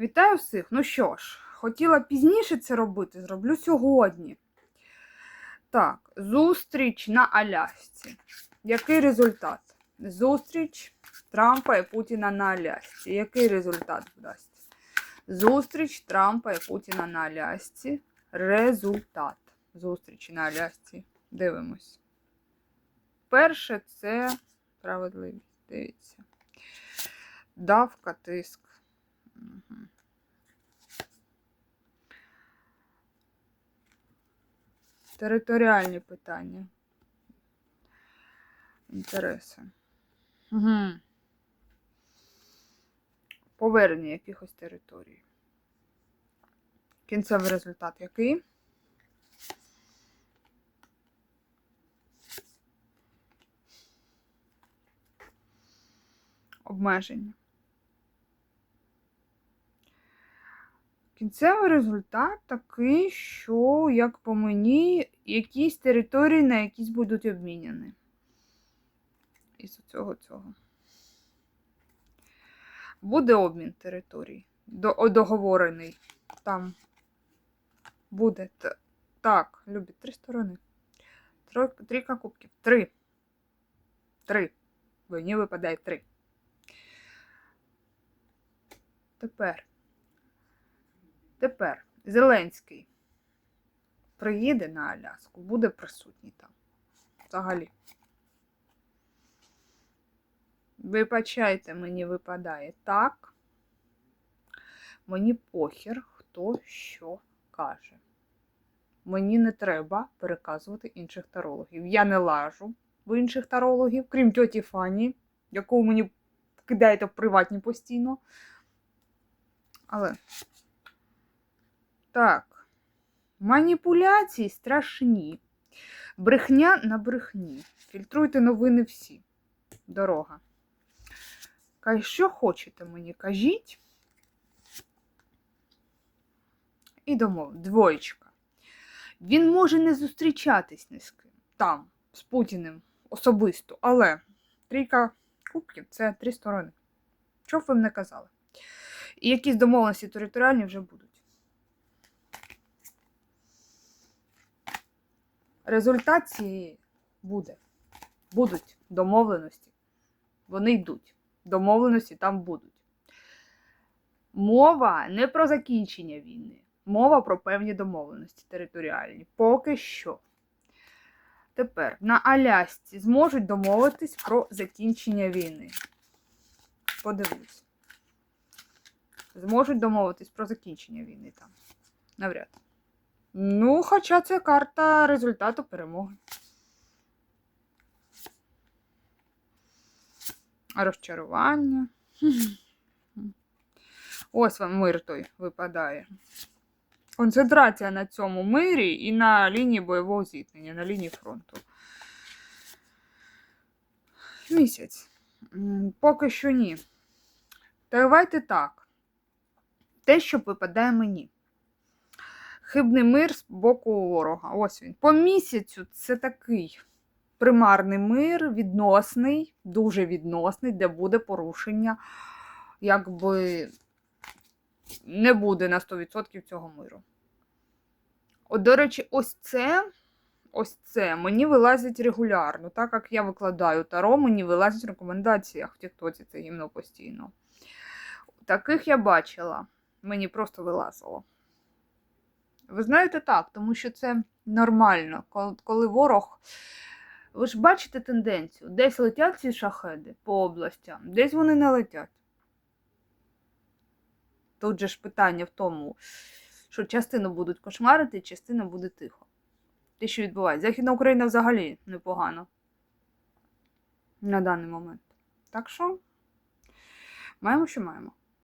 Вітаю всіх! Ну що ж, хотіла пізніше це робити, зроблю сьогодні. Так, зустріч на Алясці. Який результат? Зустріч Трампа і Путіна на Алясці. Який результат дасть? Зустріч Трампа і Путіна на Алясці. Результат. Зустрічі на Алясці. Дивимось. Перше це справедливість. Дивіться. Давка, тиск. Територіальні питання. Інтереси. Угу. Повернення якихось територій. Кінцевий результат який? Обмеження. Кінцевий результат такий, що, як по мені, якісь території на якісь будуть обміняні. Із цього цього. Буде обмін територій. До, договорений. Там буде. Так, любить три сторони. Трійка кубків. Три. Три. Мені випадає три. Тепер. Тепер Зеленський приїде на Аляску, буде присутній там. Взагалі. Вибачайте, мені випадає так. Мені похер, хто що каже. Мені не треба переказувати інших тарологів. Я не лажу в інших тарологів, крім тьоті Фані, яку мені кидаєте в приватні постійно. Але. Так. Маніпуляції страшні. Брехня на брехні. Фільтруйте новини всі. Дорога. Кай, що хочете мені, кажіть. І домов. Двоєчка. Він може не зустрічатись ні з ким. Там, з Путіним особисто. Але трійка кубків це три сторони. Що б ви не казали? І якісь домовленості територіальні вже будуть. Результат цієї буде. Будуть домовленості. Вони йдуть. Домовленості там будуть. Мова не про закінчення війни. Мова про певні домовленості територіальні. Поки що. Тепер на Алясці зможуть домовитись про закінчення війни. Подивлюсь. Зможуть домовитись про закінчення війни там. Навряд. Ну, хоча це карта результату перемоги. Розчарування. Ось вам мир той випадає. Концентрація на цьому мирі і на лінії бойового зіткнення, на лінії фронту. Місяць. Поки що ні. Та Давайте так. Те, що випадає мені. Хибний мир з боку ворога. Ось він. По місяцю це такий примарний мир, відносний, дуже відносний, де буде порушення, якби не буде на 100% цього миру. От, до речі, ось це. Ось це мені вилазить регулярно. Так як я викладаю таро, мені вилазить в рекомендаціях в Тіктоці це гімно постійно. Таких я бачила. Мені просто вилазило. Ви знаєте так, тому що це нормально, коли, ворог. Ви ж бачите тенденцію, десь летять ці шахеди по областям, десь вони не летять. Тут же ж питання в тому, що частину будуть кошмарити, частина буде тихо. Те, що відбувається. Західна Україна взагалі непогано на даний момент. Так що маємо, що маємо.